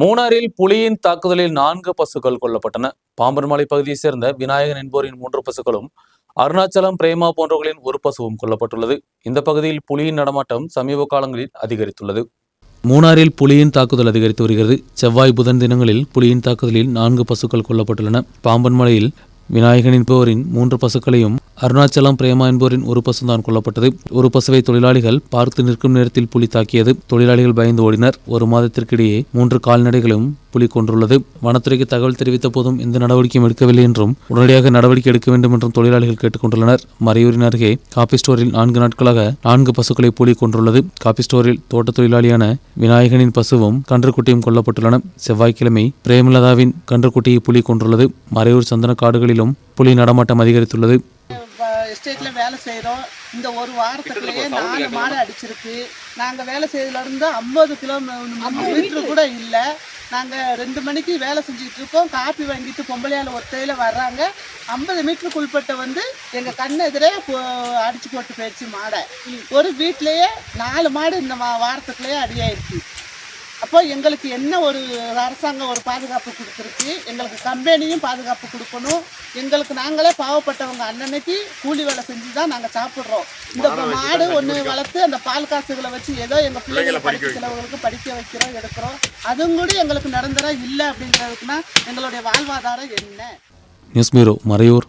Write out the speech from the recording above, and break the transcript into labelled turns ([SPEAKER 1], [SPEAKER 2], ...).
[SPEAKER 1] மூணாறில் புலியின் தாக்குதலில் நான்கு பசுக்கள் கொல்லப்பட்டன. பாம்பன்மலை பகுதியைச் சேர்ந்த விநாயகன் என்போரின் மூன்று பசுக்களும் அருணாச்சலம் பிரேமா போன்றவர்களின் ஒரு பசுவும் கொல்லப்பட்டுள்ளது. இந்த பகுதியில் புலியின் நடமாட்டம் சமீப காலங்களில் அதிகரித்துள்ளது. மூணாறில் புலியின் தாக்குதல் அதிகரித்து வருகிறது. செவ்வாய் புதன் தினங்களில் புலியின் தாக்குதலில் நான்கு பசுக்கள் கொல்லப்பட்டுள்ளன. பாம்பன்மலையில் விநாயகன் என்பவரின் மூன்று பசுக்களையும் அருணாச்சலம் பிரேமா என்பவரின் ஒரு பசுதான் கொல்லப்பட்டது. ஒரு பசுவை தொழிலாளிகள் பார்த்து நிற்கும் நேரத்தில் புலி தாக்கியது. தொழிலாளிகள் பயந்து ஓடினர். ஒரு மாதத்திற்கிடையே மூன்று கால்நடைகளும் புலி கொன்றுள்ளது. வனத்துறைக்கு தகவல் தெரிவித்த போதும் எந்த நடவடிக்கையும் எடுக்கவில்லை என்றும் உடனடியாக நடவடிக்கை எடுக்க வேண்டும் என்றும் தொழிலாளிகள் கேட்டுக்கொண்டுள்ளனர் மறையூரின் அருகே காபி ஸ்டோரில் நான்கு நாட்களாக நான்கு பசுக்களை புலி கொன்றுள்ளது. காபி ஸ்டோரில் தோட்ட தொழிலாளியான விநாயகனின் பசுவும் கன்றுக்குட்டியும் கொல்லப்பட்டுள்ளன. செவ்வாய்க்கிழமை பிரேமலதாவின் கன்றுக்குட்டியை புலி கொன்றுள்ளது. மறையூர் சந்தன காடுகளிலும் புலி நடமாட்டம் அதிகரித்துள்ளது.
[SPEAKER 2] எஸ்டேட்டில் வேலை செய்கிறோம் இந்த ஒரு வாரத்துக்குள்ளேயே நாலு மாடு அடிச்சிருக்கு. நாங்கள் வேலை செய்யறதுலேருந்து ஐம்பது கிலோ மீட்டர் கூட இல்லை. நாங்கள் ரெண்டு மணிக்கு வேலை செஞ்சுட்டு இருக்கோம். காப்பி வாங்கிட்டு பொம்பளையால் ஒத்தையில் வர்றாங்க. ஐம்பது மீட்டருக்கு உள்பட்ட வந்து எங்கள் கண் எதிரே அடிச்சு போட்டு போயிடுச்சு மாடை. ஒரு வீட்டிலேயே நாலு மாடு இந்த வாரத்துக்குள்ளேயே அடியாயிருக்கு. அப்போ எங்களுக்கு என்ன ஒரு அரசாங்கம் ஒரு பாதுகாப்பு கொடுத்துருக்கு எங்களுக்கு கம்பெனியும் பாதுகாப்பு கொடுக்கணும். எங்களுக்கு நாங்களே பாவப்பட்டவங்க அன்னன்னைக்கு கூலி வேலை செஞ்சு தான் நாங்கள் சாப்பிட்றோம். இந்த மாடு ஒன்று வளர்த்து அந்த பால் காசுகளை வச்சு ஏதோ எங்கள் பிள்ளைங்களை படிக்க சிலவங்களுக்கு படிக்க வைக்கிறோம் எடுக்கிறோம். அதுவும் கூட எங்களுக்கு நிரந்தரம் இல்லை அப்படிங்கிறதுக்குன்னா எங்களுடைய வாழ்வாதாரம் என்ன?
[SPEAKER 1] News bureau Marayoor.